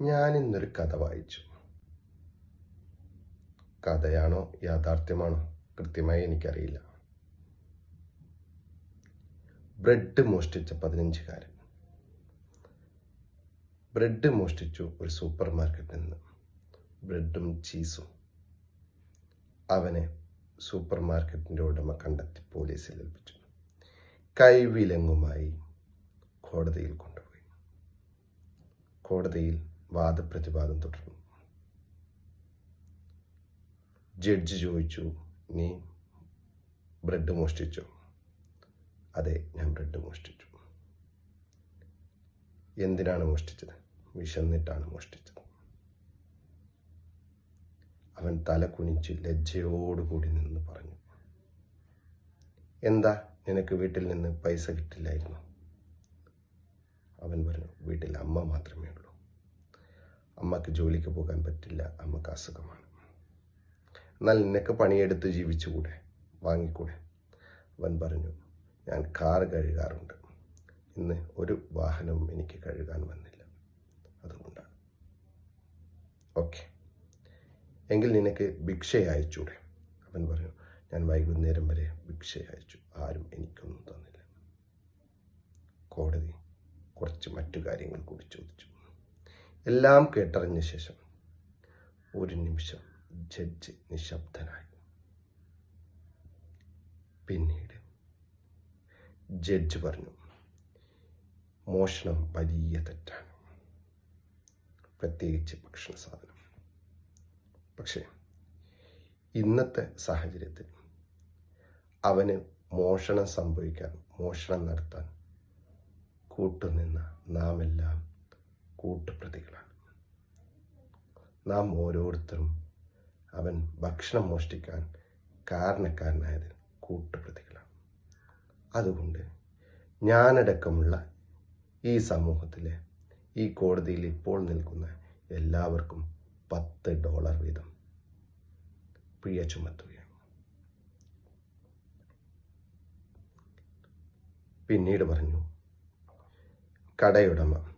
ഞാൻ ഇന്നൊരു കഥ വായിച്ചു. കഥയാണോ യാഥാർത്ഥ്യമാണോ? കൃത്യമായി എനിക്കറിയില്ല. ബ്രെഡ് മോഷ്ടിച്ച പതിനഞ്ചുകാരൻ. ബ്രെഡ് മോഷ്ടിച്ചു ഒരു സൂപ്പർ മാർക്കറ്റിൽ നിന്ന്. ബ്രെഡും ചീസും. അവനെ സൂപ്പർ മാർക്കറ്റിന്റെ ഉടമ കണ്ടെത്തി പോലീസിൽ ഏൽപ്പിച്ചു. കൈവിലങ്ങുമായി കോടതിയിൽ കൊണ്ടുപോയി. കോടതിയിൽ വാദപ്രതിവാദം തുടർന്നു ജഡ്ജ് ചോദിച്ചു നീ ബ്രെഡ് മോഷ്ടിച്ചോ? അതെ ഞാൻ ബ്രെഡ് മോഷ്ടിച്ചു. എന്തിനാണ് മോഷ്ടിച്ചത്? വിശന്നിട്ടാണ് മോഷ്ടിച്ചത്. അവൻ തല കുനിച്ച് ലജ്ജയോടുകൂടി നിന്ന് പറഞ്ഞു എന്താ നിനക്ക് വീട്ടിൽ നിന്ന് പൈസ കിട്ടില്ലായിരുന്നു? അവൻ പറഞ്ഞു വീട്ടിൽ അമ്മ മാത്രമേ ഉള്ളൂ. അമ്മയ്ക്ക് ജോലിക്ക് പോകാൻ പറ്റില്ല അമ്മയ്ക്ക് അസുഖമാണ്. എന്നാൽ നിനക്ക് പണിയെടുത്ത് ജീവിച്ചുകൂടെ വാങ്ങിക്കൂടെ? അവൻ പറഞ്ഞു ഞാൻ കാർ കഴുകാറുണ്ട്. ഇന്ന് ഒരു വാഹനവും എനിക്ക് കഴുകാൻ വന്നില്ല. അതുകൊണ്ടാണ്. ഓക്കെ. എങ്കിൽ നിനക്ക് ഭിക്ഷ അയച്ചൂടെ അവൻ പറഞ്ഞു ഞാൻ വൈകുന്നേരം വരെ ഭിക്ഷ അയച്ചു. ആരും എനിക്കൊന്നും തന്നില്ല. കോടതി കുറച്ച് മറ്റു കാര്യങ്ങൾ കൂടി ചോദിച്ചു. എല്ലാം കേട്ടറിഞ്ഞ ശേഷം ഒരു നിമിഷം ജഡ്ജ് നിശബ്ദനായി. പിന്നീട് ജഡ്ജ് പറഞ്ഞു മോഷണം വലിയ തെറ്റാണ്. പ്രത്യേകിച്ച് ഭക്ഷണ സാധനം. പക്ഷേ ഇന്നത്തെ സാഹചര്യത്തിൽ അവന് മോഷണം സംഭവിക്കാൻ മോഷണം നടത്താൻ കൂട്ടുനിന്ന നാമെല്ലാം കൂട്ടുപ്രതികളാണ്. നാം ഓരോരുത്തരും അവൻ ഭക്ഷണം മോഷ്ടിക്കാൻ കാരണക്കാരനായത് കൂട്ടുപ്രതികളാണ്. അതുകൊണ്ട് ഞാനടക്കമുള്ള ഈ സമൂഹത്തിലെ ഈ കോടതിയിൽ ഇപ്പോൾ നിൽക്കുന്ന എല്ലാവർക്കും പത്ത് ഡോളർ വീതം പിഴ ചുമത്തുകയാണ് പിന്നീട് പറഞ്ഞു കടയുടമ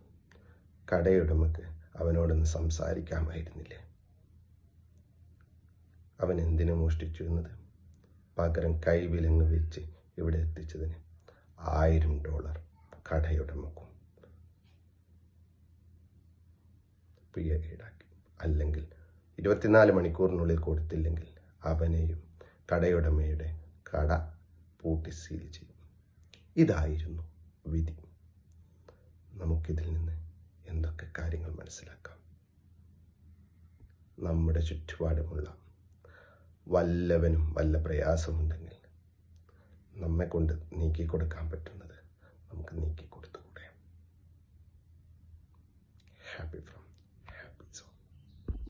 കടയുടമക്ക് അവനോടൊന്ന് സംസാരിക്കാമായിരുന്നില്ലേ? അവൻ എന്തിനു മോഷ്ടിച്ചു എന്നത്? പകരം കൈവിലങ്ങ് വെച്ച് ഇവിടെ എത്തിച്ചതിന് ആയിരം ഡോളർ കടയുടമക്കും പിഴ ഈടാക്കി അല്ലെങ്കിൽ ഇരുപത്തിനാല് മണിക്കൂറിനുള്ളിൽ കൊടുത്തില്ലെങ്കിൽ അവനെയും കടയുടമയുടെ കട പൂട്ടി സീൽ ചെയ്യും. ഇതായിരുന്നു വിധി. നമുക്കിതിൽ നിന്ന് എന്തൊക്കെ കാര്യങ്ങൾ മനസ്സിലാക്കാം? നമ്മുടെ ചുറ്റുപാടുമുള്ള വല്ലവനും വല്ല പ്രയാസമുണ്ടെങ്കിൽ നമ്മെ കൊണ്ട് നീക്കി കൊടുക്കാൻ പറ്റുന്നത് നമുക്ക് നീക്കി